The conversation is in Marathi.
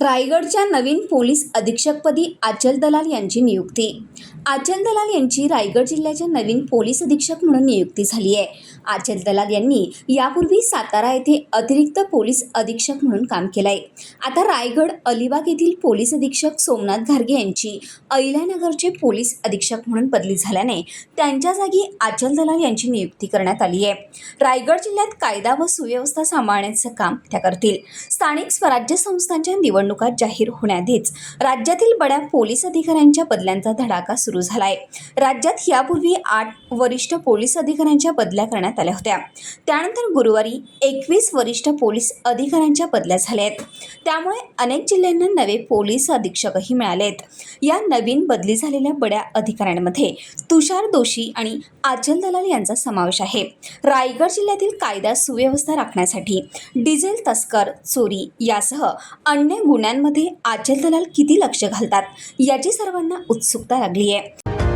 रायगडच्या नवीन पोलीस अधीक्षकपदी आचल दलाल यांची नियुक्ती. आचल दलाल यांची रायगड जिल्ह्याच्या नवीन पोलीस अधीक्षक म्हणून नियुक्ती झाली आहे. आचल दलाल यांनी यापूर्वी सातारा येथे अतिरिक्त पोलीस अधीक्षक म्हणून काम केलं आहे आता रायगड अलिबाग येथील पोलीस अधीक्षक सोमनाथ घारगे यांची अहिल्यानगरचे पोलीस अधीक्षक म्हणून बदली झाल्याने त्यांच्या जागी आचल दलाल यांची नियुक्ती करण्यात आली आहे. रायगड जिल्ह्यात कायदा व सुव्यवस्था सांभाळण्याचं काम त्या करतील. स्थानिक स्वराज्य संस्थांच्या निवडणूक जाहीर होण्याआधीच राज्यातील बड्या पोलीस अधिकाऱ्यांच्या बदल्यांचा धडाका सुरू झालाय. राज्यात यापूर्वी आठ वरिष्ठ पोलीस अधिकाऱ्यांच्या बदल्या करण्यात आल्या होत्या. त्यानंतर गुरुवारी एकवीस वरिष्ठ पोलीस अधिकाऱ्यांच्या बदल्या झाल्या आहेत त्यामुळे अनेक जिल्ह्यांना नवे पोलीस अधीक्षकही मिळाले आहेत या नवीन बदली झालेल्या बड्या अधिकाऱ्यांमध्ये तुषार दोशी आणि आचल दलाल यांचा समावेश आहे. रायगड जिल्ह्यातील कायदा सुव्यवस्था राखण्यासाठी डिझेल तस्कर चोरी यासह अन्य गुन्ह्यांमध्ये आचल दलाल किती लक्ष घालतात याची सर्वांना उत्सुकता लागली आहे